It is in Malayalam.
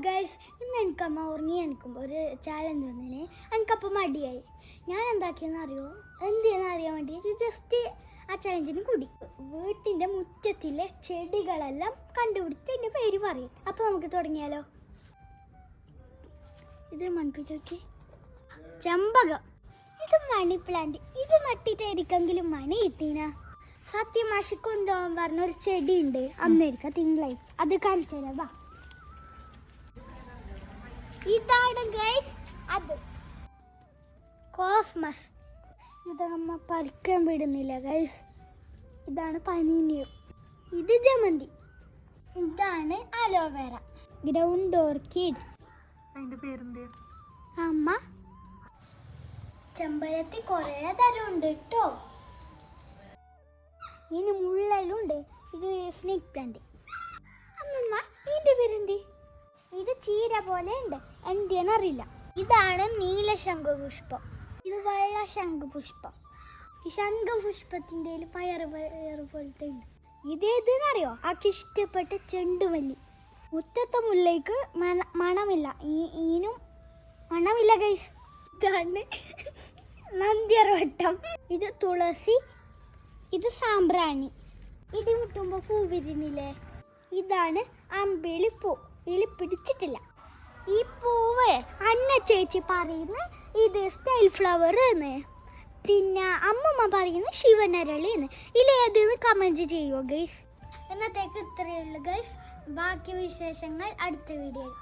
ഗൈസ് ഇന്ന് എനിക്കമ്മ ഉറങ്ങി എനിക്കുമ്പോൾ ഒരു ചാലഞ്ച് വന്നതിന് എനിക്കപ്പോൾ മടിയായി. ഞാൻ എന്താക്കിയെന്ന് അറിയോ? ചെയ്യുന്ന അറിയാൻ വേണ്ടി. ജസ്റ്റ് ആ ചാലഞ്ചിന് കൂടി. വീട്ടിന്റെ മുറ്റത്തിലെ ചെടികളെല്ലാം കണ്ടുപിടിച്ച് എന്റെ പേര് പറയും. അപ്പോൾ നമുക്ക് തുടങ്ങിയാലോ? ഇത് മൺപിച്ച് നോക്കി. ചെമ്പകം. ഇത് മണി പ്ലാന്റ് ഇത് നട്ടിട്ടായിരിക്കെങ്കിലും മണി കിട്ടീന. സത്യമാഷി കൊണ്ടുപോകാൻ പറഞ്ഞ ഒരു ചെടി ഉണ്ട് അന്നേരിക്ക തിങ്കളാഴ്ച. അത് കാണിച്ചാലോ വാ. ഇതാണ് ഗൈസ് അത്. കോസ്മസ് ഇത് അമ്മ പറിക്കാൻ വിടുന്നില്ല ഗൈസ് ഇതാണ് പനീനിയം ഇത് ജമന്തി. ഇതാണ് അലോവേറ ഗ്രൗണ്ട് ഓർക്കിഡ് അതിന്റെ പേരെന്ത്? അമ്മ. ചെമ്പരത്തി കുറേ തരമുണ്ട് കേട്ടോ ഇനി മുള്ളലുണ്ട്. ഇത് സ്നേക് പ്ലാന്റ് പോലെ ഉണ്ട് എന്തിയെന്ന് അറിയില്ല ഇതാണ് നീല ശംഖുപുഷ്പം. ഇത് വെള്ള ശംഖുപുഷ്പം. ഈ ശംഖുപുഷ്പത്തിന്റെ പയറ് പയറ് പോലത്തെ ഉണ്ട്. ഇതേതെന്നറിയോ ആക്ക് ഇഷ്ടപ്പെട്ട ചെണ്ടുമല്ലി. മുറ്റത്തെ മുല്ലയ്ക്ക് മണ മണമില്ല. ഈനും മണമില്ല കൈസ് ഇതാണ് നന്ദ്യർവട്ടം ഇത് തുളസി ഇത് സാമ്പ്രാണി. ഇടി മുട്ടുമ്പോ പൂ വിരിഞ്ഞില്ലേ ഇതാണ് അമ്പിളിപ്പൂ. ഇതിൽ പിടിച്ചിട്ടില്ല. ഈ പൂവ് അന്ന ചേച്ചി പറയുന്ന ഇത് സ്റ്റൈൽ ഫ്ലവർ എന്ന് പിന്നെ അമ്മമ്മ പറയുന്ന ശിവനരളി എന്ന് ഇതിലേതെന്ന് കമന്റ് ചെയ്യുമോ ഗൈസ് എന്നത്തേക്ക് ഇത്രയേ ഉള്ളൂ ഗൈസ് ബാക്കി വിശേഷങ്ങൾ അടുത്ത വീഡിയോയിൽ